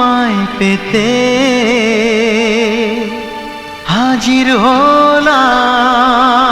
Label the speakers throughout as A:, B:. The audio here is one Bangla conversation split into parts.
A: মায় পেতে হাজির হলাম।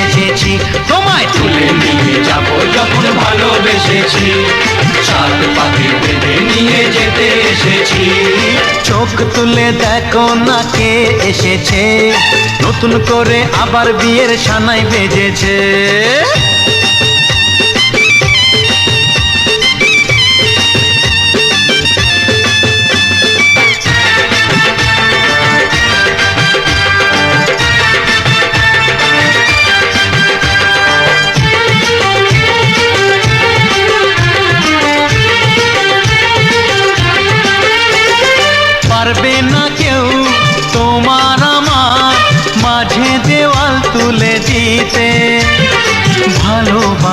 A: যখন ভালোবেসেছি
B: সাত পাখি বেঁধে নিয়ে যেতে এসেছি।
A: চোখ তুলে দেখো না কে এসেছে, নতুন করে আবার বিয়ের সানাই বেজেছে।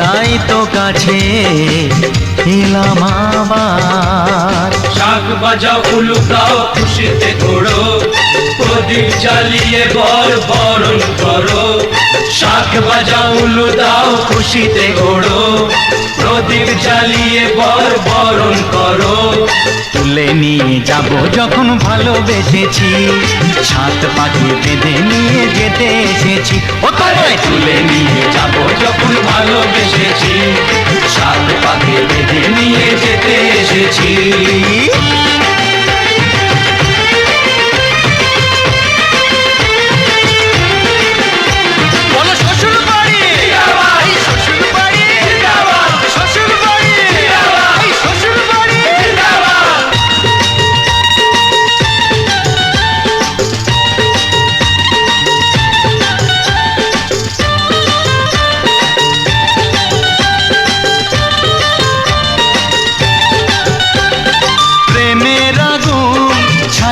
A: তাই তো কাছে এলাম আবার।
B: শাক বাজাও উলুকাও খুশিতে ঘোড়ো প্রদীপ জ্বালিয়ে বর বরণ করো। শাক বাজাও উলু দাও খুশিতে ঘোড়ো প্রদীপ জ্বালিয়ে বর বরণ করো।
A: তুলে নিয়ে যাব যখন ভালোবেসেছি সাত পাখি বেঁধে নিয়ে যেতে এসেছি। ও
B: তুলে নিয়ে যাব যখন ভালোবেসেছি। সাত পাখি বেঁধে নিয়ে যেতে এসেছি।